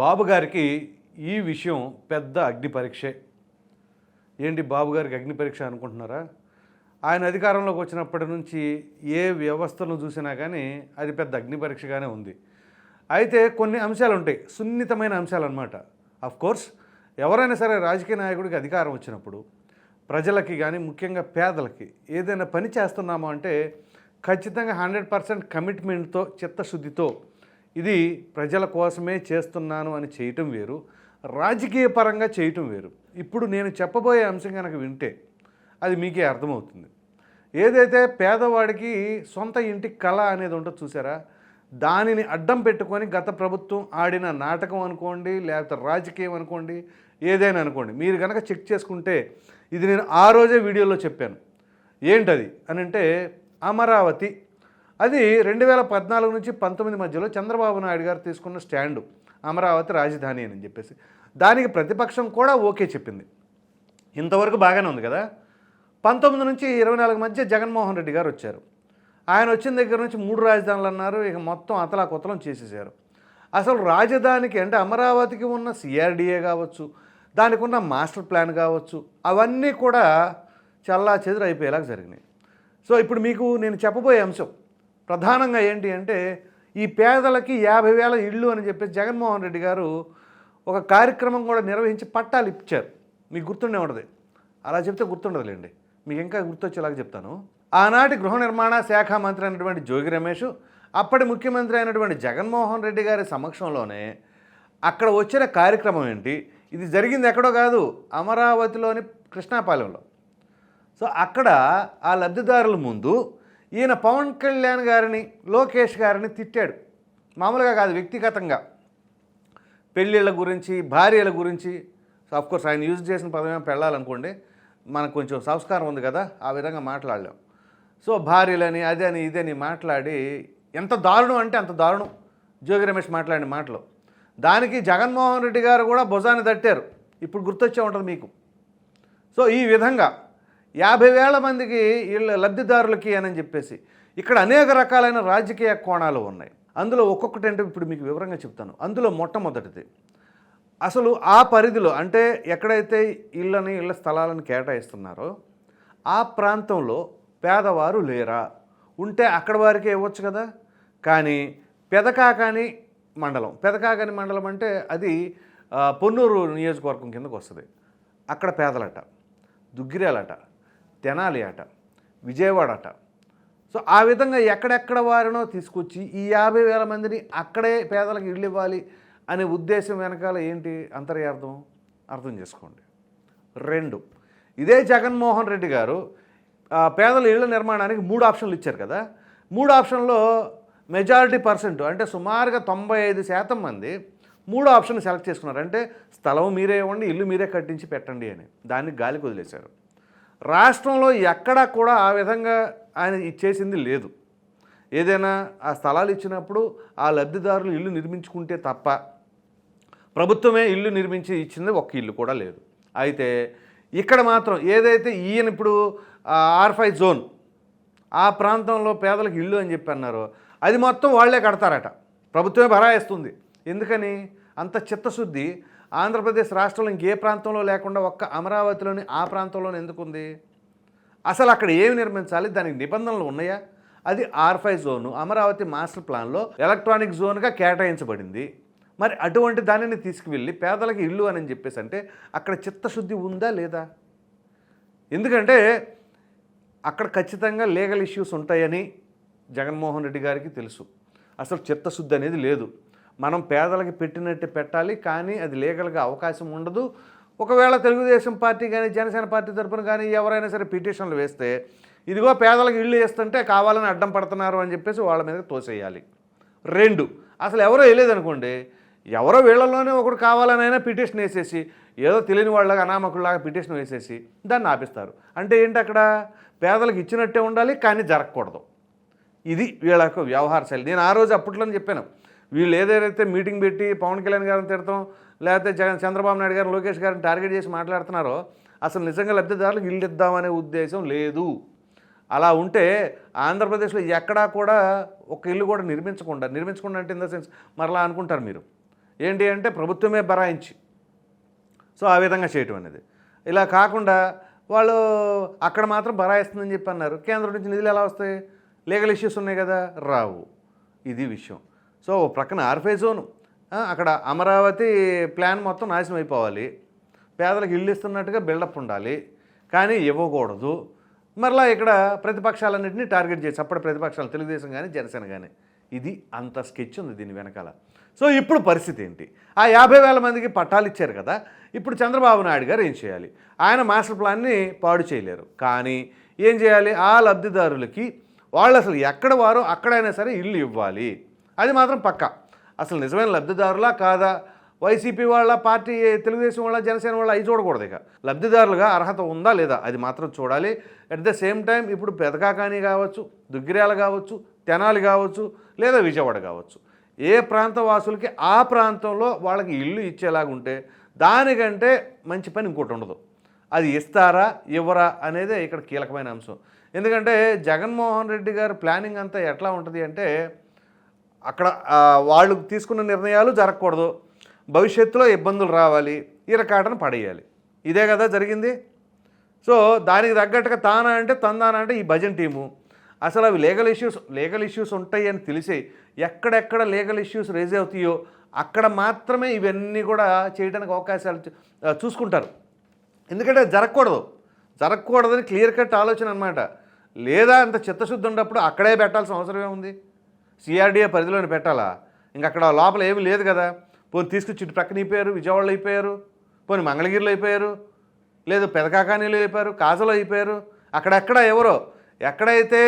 బాబు గారికి ఈ విషయం పెద్ద అగ్ని పరీక్షే. ఏంటి బాబు గారికి అగ్ని పరీక్ష అనుకుంటున్నారా? ఆయన అధికారంలోకి వచ్చినప్పటి నుంచి ఏ వ్యవస్థను చూసినా కానీ అది పెద్ద అగ్ని పరీక్షగానే ఉంది. అయితే కొన్ని అంశాలు ఉంటాయి సున్నితమైన అంశాలు అనమాట కోర్స్ ఎవరైనా సరే రాజకీయ నాయకుడికి అధికారం వచ్చినప్పుడు ప్రజలకి కానీ ముఖ్యంగా పేదలకి ఏదైనా పని చేస్తున్నాము అంటే ఖచ్చితంగా హండ్రెడ్ పర్సెంట్ కమిట్మెంట్తో చిత్తశుద్ధితో ఇది ప్రజల కోసమే చేస్తున్నాను అని చేయటం వేరు రాజకీయ పరంగా చేయటం వేరు. ఇప్పుడు నేను చెప్పబోయే అంశం కనుక వింటే అది మీకే అర్థమవుతుంది. ఏదైతే పేదవాడికి సొంత ఇంటి కళ అనేది ఉంటుందో చూసారా? దానిని అడ్డం పెట్టుకొని గత ప్రభుత్వం ఆడిన నాటకం అనుకోండి లేకపోతే రాజకీయం అనుకోండి ఏదైనా అనుకోండి. మీరు కనుక చెక్ చేసుకుంటే ఇది నేను ఆ రోజే వీడియోలో చెప్పాను. ఏంటది? అని అంటే అమరావతి అది రెండు వేల పద్నాలుగు నుంచి పంతొమ్మిది మధ్యలో చంద్రబాబు నాయుడు గారు తీసుకున్న స్టాండు అమరావతి రాజధాని అని చెప్పేసి. దానికి ప్రతిపక్షం కూడా ఓకే చెప్పింది. ఇంతవరకు బాగానే ఉంది కదా? పంతొమ్మిది నుంచి ఇరవై నాలుగు మధ్య జగన్మోహన్ రెడ్డి గారు వచ్చారు. ఆయన వచ్చిన దగ్గర నుంచి మూడు రాజధానులు అన్నారు ఇక మొత్తం అతలా కొత్తలం చేసేసారు. అసలు రాజధానికి అంటే అమరావతికి ఉన్న సిఆర్డిఏ కావచ్చు దానికి ఉన్న మాస్టర్ ప్లాన్ కావచ్చు అవన్నీ కూడా చల్లా చెదురు అయిపోయేలాగా జరిగినాయి. సో ఇప్పుడు మీకు నేను చెప్పబోయే అంశం ప్రధానంగా ఏంటి అంటే ఈ పేదలకి యాభై వేల ఇళ్ళు అని చెప్పేసి జగన్మోహన్ రెడ్డి గారు ఒక కార్యక్రమం కూడా నిర్వహించి పట్టాలు ఇచ్చారు. మీకు గుర్తుండే ఉండదు. అలా చెప్తే గుర్తుండదులేండి. మీకు ఇంకా గుర్తొచ్చేలాగా చెప్తాను. ఆనాటి గృహ నిర్మాణ శాఖ మంత్రి అయినటువంటి జోగి రమేష్ అప్పటి ముఖ్యమంత్రి అయినటువంటి జగన్మోహన్ రెడ్డి గారి సమక్షంలోనే అక్కడ వచ్చిన కార్యక్రమం ఏంటి? ఇది జరిగింది ఎక్కడో కాదు అమరావతిలోని కృష్ణాపాలెంలో. సో అక్కడ ఆ లబ్ధిదారుల ముందు ఈయన పవన్ కళ్యాణ్ గారిని లోకేష్ గారిని తిట్టాడు. మామూలుగా కాదు వ్యక్తిగతంగా. పెళ్ళిళ్ళ గురించి భార్యల గురించి కోర్స్ ఆయన యూజ్ చేసిన పదమే పెళ్ళాలనుకోండి మనకు కొంచెం సంస్కారం ఉంది కదా ఆ విధంగా మాట్లాడలేం. సో భార్యలని అదని ఇదని మాట్లాడి ఎంత దారుణం అంటే అంత దారుణం. జోగి రమేష్ మాట్లాడిన మాటలు. దానికి జగన్మోహన్ రెడ్డి గారు కూడా భుజాన్ని తట్టారు. ఇప్పుడు గుర్తొచ్చే ఉంటుంది మీకు. సో ఈ విధంగా యాభై వేల మందికి వీళ్ళ లబ్ధిదారులకి అని చెప్పేసి. ఇక్కడ అనేక రకాలైన రాజకీయ కోణాలు ఉన్నాయి. అందులో ఒక్కొక్కటి అంటే ఇప్పుడు మీకు వివరంగా చెప్తాను. అందులో మొట్టమొదటిది. అసలు ఆ పరిధిలో అంటే ఎక్కడైతే ఇళ్ళని ఇళ్ళ స్థలాలను కేటాయిస్తున్నారో ఆ ప్రాంతంలో పేదవారు లేరా? ఉంటే అక్కడ వారికి ఇవ్వచ్చు కదా? కానీ పెదకాకాని మండలం. పెదకాకాని మండలం అంటే అది పొన్నూరు నియోజకవర్గం కిందకు వస్తుంది. అక్కడ పేదలట దుగ్గిరాలట. తెనాలి అట విజయవాడ అట సో ఆ విధంగా ఎక్కడెక్కడ వారినో తీసుకొచ్చి ఈ యాభై వేల మందిని అక్కడే పేదలకు ఇళ్ళు ఇవ్వాలి అనే ఉద్దేశం వెనకాల ఏంటి అంతర్యార్థం? అర్థం చేసుకోండి. రెండు ఇదే జగన్మోహన్ రెడ్డి గారు పేదల ఇళ్ళ నిర్మాణానికి మూడు ఆప్షన్లు ఇచ్చారు కదా. మూడు ఆప్షన్లో మెజారిటీ పర్సెంట్ అంటే సుమారుగా తొంభై ఐదు శాతం మంది మూడు ఆప్షన్ సెలెక్ట్ చేసుకున్నారు. అంటే స్థలం మీరే ఇవ్వండి ఇల్లు మీరే కట్టించి పెట్టండి అని. దాన్ని గాలికి వదిలేశారు. రాష్ట్రంలో ఎక్కడా కూడా ఆ విధంగా ఆయన ఇచ్చేసింది లేదు. ఏదైనా ఆ స్థలాలు ఇచ్చినప్పుడు ఆ లబ్ధిదారులు ఇల్లు నిర్మించుకుంటే తప్ప ప్రభుత్వమే ఇల్లు నిర్మించి ఇచ్చింది ఒక్క ఇల్లు కూడా లేదు. అయితే ఇక్కడ మాత్రం ఏదైతే ఈయన ఇప్పుడు ఆర్ ఫైవ్ జోన్ ఆ ప్రాంతంలో పేదలకు ఇల్లు అని చెప్పి అన్నారో అది మొత్తం వాళ్ళే కడతారట. ప్రభుత్వమే భరాయిస్తుంది. ఎందుకని? అంత చిత్తశుద్ధి. ఆంధ్రప్రదేశ్ రాష్ట్రంలో ఇంకే ప్రాంతంలో లేకుండా ఒక్క అమరావతిలోని ఆ ప్రాంతంలోనే ఎందుకు ఉంది అసలు అక్కడ ఏమి నిర్మించాలి? దానికి నిబంధనలు ఉన్నాయా? అది ఆర్ జోను అమరావతి మాస్టర్ ప్లాన్లో ఎలక్ట్రానిక్ జోన్గా కేటాయించబడింది. మరి అటువంటి దానిని తీసుకువెళ్ళి పేదలకు ఇల్లు అని చెప్పేసి అంటే అక్కడ చిత్తశుద్ధి ఉందా లేదా? ఎందుకంటే అక్కడ ఖచ్చితంగా లీగల్ ఇష్యూస్ ఉంటాయని జగన్మోహన్ రెడ్డి గారికి తెలుసు. అసలు చిత్తశుద్ధి అనేది లేదు. మనం పేదలకి పెట్టినట్టు పెట్టాలి కానీ అది లీగల్గా అవకాశం ఉండదు. ఒకవేళ తెలుగుదేశం పార్టీ కానీ జనసేన పార్టీ తరపున కానీ ఎవరైనా సరే పిటిషన్లు వేస్తే ఇదిగో పేదలకు ఇల్లు వేస్తుంటే కావాలని అడ్డం పడుతున్నారు అని చెప్పేసి వాళ్ళ మీద తోసేయాలి. రెండు అసలు ఎవరో వేయలేదనుకోండి ఎవరో వీళ్ళలోనే ఒకడు కావాలనైనా పిటిషన్ వేసేసి ఏదో తెలియని వాళ్ళగా అనామకుల్లాగా పిటిషన్ వేసేసి దాన్ని ఆపిస్తారు. అంటే ఏంటి అక్కడ? పేదలకు ఇచ్చినట్టే ఉండాలి కానీ జరగకూడదు. ఇది వీళ్ళ యొక్క వ్యవహార శైలి. నేను ఆ రోజు అప్పట్లోనే చెప్పాను వీళ్ళు ఏదైతే మీటింగ్ పెట్టి పవన్ కళ్యాణ్ గారిని తిడతాం లేకపోతే జగన్ చంద్రబాబు నాయుడు గారు లోకేష్ గారిని టార్గెట్ చేసి మాట్లాడుతున్నారో అసలు నిజంగా లబ్ధిదారులకు ఇల్లు ఇద్దామనే ఉద్దేశం లేదు. అలా ఉంటే ఆంధ్రప్రదేశ్లో ఎక్కడా కూడా ఒక ఇల్లు కూడా నిర్మించకుండా నిర్మించకుండా అంటే ఇన్ ద సెన్స్ మరలా అనుకుంటారు మీరు. ఏంటి అంటే ప్రభుత్వమే బరాయించి. సో ఆ విధంగా చేయటం అనేది. ఇలా కాకుండా వాళ్ళు అక్కడ మాత్రం బరాయిస్తుందని చెప్పి అన్నారు. కేంద్రం నుంచి నిధులు ఎలా వస్తాయి? లీగల్ ఇష్యూస్ ఉన్నాయి కదా? రావు. ఇది విషయం. సో ప్రక్కన ఆర్ఫై జోను. అక్కడ అమరావతి ప్లాన్ మొత్తం నాశనం అయిపోవాలి. పేదలకు ఇల్లు ఇస్తున్నట్టుగా బిల్డప్ ఉండాలి. కానీ ఇవ్వకూడదు. మరలా ఇక్కడ ప్రతిపక్షాలన్నింటినీ టార్గెట్ చేసి అప్పటి ప్రతిపక్షాలు తెలుగుదేశం కానీ జనసేన కానీ ఇది అంత స్కెచ్ ఉంది దీని వెనకాల. సో ఇప్పుడు పరిస్థితి ఏంటి? ఆ యాభై వేల మందికి పట్టాలు ఇచ్చారు కదా. ఇప్పుడు చంద్రబాబు నాయుడు గారు ఏం చేయాలి? ఆయన మాస్టర్ ప్లాన్ని పాడు చేయలేరు. కానీ ఏం చేయాలి? ఆ లబ్ధిదారులకి వాళ్ళు అసలు ఎక్కడ వారో అక్కడైనా సరే ఇల్లు ఇవ్వాలి. అది మాత్రం పక్కా. అసలు నిజమైన లబ్ధిదారులా కాదా? వైసీపీ వాళ్ళ పార్టీ తెలుగుదేశం వాళ్ళ జనసేన వాళ్ళ అవి చూడకూడదు ఇక. లబ్ధిదారులుగా అర్హత ఉందా లేదా అది మాత్రం చూడాలి. అట్ ద సేమ్ టైం ఇప్పుడు పెదకాకాని కావచ్చు దుగ్గిరాలు కావచ్చు తెనాలి కావచ్చు లేదా విజయవాడ కావచ్చు. ఏ ప్రాంత వాసులకి ఆ ప్రాంతంలో వాళ్ళకి ఇల్లు ఇచ్చేలాగుంటే దానికంటే మంచి పని ఇంకోటి ఉండదు. అది ఇస్తారా ఇవ్వరా అనేదే ఇక్కడ కీలకమైన అంశం. ఎందుకంటే జగన్మోహన్ రెడ్డి గారు ప్లానింగ్ అంతా ఎట్లా ఉంటుంది అంటే అక్కడ వాళ్ళు తీసుకున్న నిర్ణయాలు జరగకూడదు. భవిష్యత్తులో ఇబ్బందులు రావాలి. ఈరకాటను పడేయాలి. ఇదే కదా జరిగింది. సో దానికి తగ్గట్టుగా తానా అంటే తందానా అంటే ఈ భజన్ టీము. అసలు అవి లీగల్ ఇష్యూస్ లీగల్ ఇష్యూస్ ఉంటాయి అని తెలిసి ఎక్కడెక్కడ లీగల్ ఇష్యూస్ రేజ్ అవుతాయో అక్కడ మాత్రమే ఇవన్నీ కూడా చేయడానికి అవకాశాలు చూసుకుంటారు. ఎందుకంటే అది జరగకూడదు. జరగకూడదని క్లియర్ కట్ ఆలోచన అనమాట లేదా అంత చిత్తశుద్ధి ఉన్నప్పుడు అక్కడే పెట్టాల్సిన అవసరం ఏముంది సిఆర్డీఏ పరిధిలోనే పెట్టాలా? ఇంక అక్కడ లోపల ఏమీ లేదు కదా. పోనీ తీసుకుని చుట్టు ప్రక్కన అయిపోయారు విజయవాడలో అయిపోయారు పోనీ మంగళగిరిలో అయిపోయారు లేదు పెదకాకానీలో అయిపోయారు కాజలో అయిపోయారు. అక్కడెక్కడ ఎవరో ఎక్కడైతే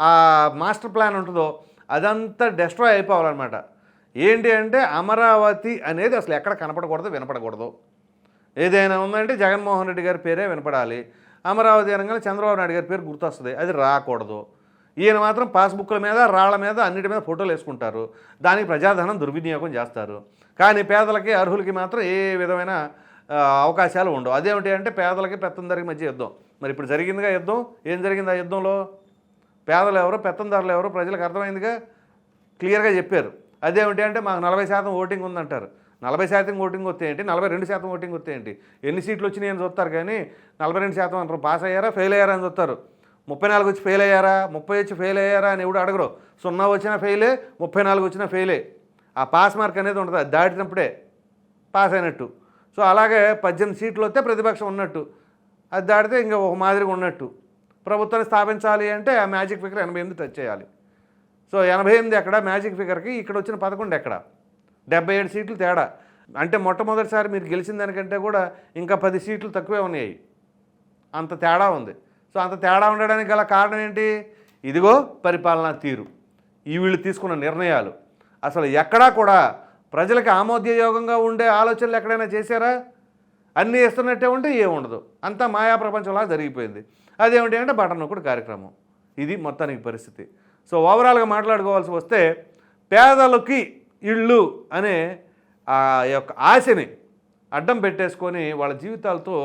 ఆ మాస్టర్ ప్లాన్ ఉంటుందో అదంతా డెస్ట్రాయ్ అయిపోవాలన్నమాట. ఏంటి అంటే అమరావతి అనేది అసలు ఎక్కడ కనపడకూడదు వినపడకూడదు. ఏదైనా ఉందంటే జగన్మోహన్ రెడ్డి గారి పేరే వినపడాలి. అమరావతి అనగానే చంద్రబాబు నాయుడు గారి పేరు గుర్తొస్తుంది. అది రాకూడదు. ఈయన మాత్రం పాస్బుక్ల మీద రాళ్ళ మీద అన్నిటి మీద ఫోటోలు వేసుకుంటారు. దానికి ప్రజాధనం దుర్వినియోగం చేస్తారు. కానీ పేదలకి అర్హులకి మాత్రం ఏ విధమైన అవకాశాలు ఉండవు. అదేమిటి అంటే పేదలకి పెత్తందరికి మధ్య యుద్ధం. మరి ఇప్పుడు జరిగిందిగా యుద్ధం? ఏం జరిగింది ఆ యుద్ధంలో? పేదలు ఎవరో పెత్తందారులు ఎవరో? ప్రజలకు అర్థమైందిగా? క్లియర్గా చెప్పారు. అదేమిటి అంటే మాకు నలభై శాతం ఓటింగ్ ఉందంటారు. నలభై శాతం ఓటింగ్ వస్తే ఏంటి? నలభై రెండు శాతం ఓటింగ్ వస్తే ఏంటి? ఎన్ని సీట్లు వచ్చినాయి అని చూస్తారు కానీ నలభై రెండు శాతం అంటారు. పాస్ అయ్యారా? ఫెయిల్ అయ్యారా అని చూస్తారు. ముప్పై నాలుగు వచ్చి ఫెయిల్ అయ్యారా? ముప్పై వచ్చి ఫెయిల్ అయ్యారా అని ఎవడు అడగరు. సున్నా వచ్చినా ఫెయిలే ముప్పై నాలుగు వచ్చినా ఫెయిలే ఆ పాస్ మార్క్ అనేది ఉంటుంది అది దాటినప్పుడే పాస్ అయినట్టు. సో అలాగే పద్దెనిమిది సీట్లు వస్తే ప్రతిపక్షం ఉన్నట్టు. అది దాటితే ఇంకా ఒక మాదిరిగా ఉన్నట్టు. ప్రభుత్వాన్ని స్థాపించాలి అంటే ఆ మ్యాజిక్ ఫిగర్ ఎనభై ఎనిమిది టచ్ చేయాలి. సో ఎనభై ఎనిమిది ఎక్కడ? మ్యాజిక్ ఫిగర్కి ఇక్కడ వచ్చిన పదకొండు ఎక్కడ? డెబ్బై ఏడు సీట్లు తేడా. అంటే మొట్టమొదటిసారి మీరు గెలిచిన దానికంటే కూడా ఇంకా పది సీట్లు తక్కువే ఉన్నాయి. అంత తేడా ఉంది. సో అంత తేడా ఉండడానికి గల కారణం ఏంటి? ఇదిగో పరిపాలనా తీరు. ఈ వీళ్ళు తీసుకున్న నిర్ణయాలు. అసలు ఎక్కడా కూడా ప్రజలకు ఆమోదయోగంగా ఉండే ఆలోచనలు ఎక్కడైనా చేశారా? అన్నీ ఇస్తున్నట్టే ఉంటే ఏముండదు అంతా మాయా ప్రపంచంలా జరిగిపోయింది. అదేమిటి అంటే బటన్ ఒకటి కార్యక్రమం. ఇది మొత్తానికి పరిస్థితి. సో ఓవరాల్గా మాట్లాడుకోవాల్సి వస్తే పేదలకి ఇళ్ళు అనే ఆ యొక్క ఆశని అడ్డం పెట్టేసుకొని వాళ్ళ జీవితాలతో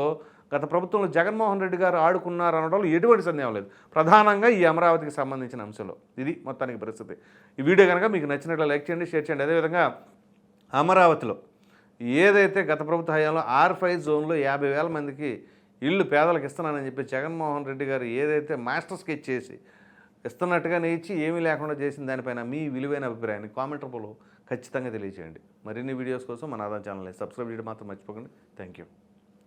గత ప్రభుత్వంలో జగన్మోహన్ రెడ్డి గారు ఆడుకున్నారు అనడంలో ఎటువంటి సందేహం లేదు. ప్రధానంగా ఈ అమరావతికి సంబంధించిన అంశంలో. ఇది మొత్తానికి పరిస్థితి. ఈ వీడియో కనుక మీకు నచ్చినట్లు లైక్ చేయండి షేర్ చేయండి. అదేవిధంగా అమరావతిలో ఏదైతే గత ప్రభుత్వ హయాంలో ఆర్ ఫైవ్ జోన్లో యాభై వేల మందికి ఇల్లు పేదలకు ఇస్తున్నానని చెప్పి జగన్మోహన్ రెడ్డి గారు ఏదైతే మాస్టర్ స్కెచ్ చేసి ఇస్తున్నట్టుగానే ఇచ్చి ఏమీ లేకుండా చేసిన దానిపైన మీ విలువైన అభిప్రాయాన్ని కామెంట్ రూపంలో ఖచ్చితంగా తెలియజేయండి. మరిన్ని వీడియోస్ కోసం మన ఆదాయం ఛానల్ని సబ్స్క్రైబ్ చేయడం మాత్రం మర్చిపోకండి. Thank you.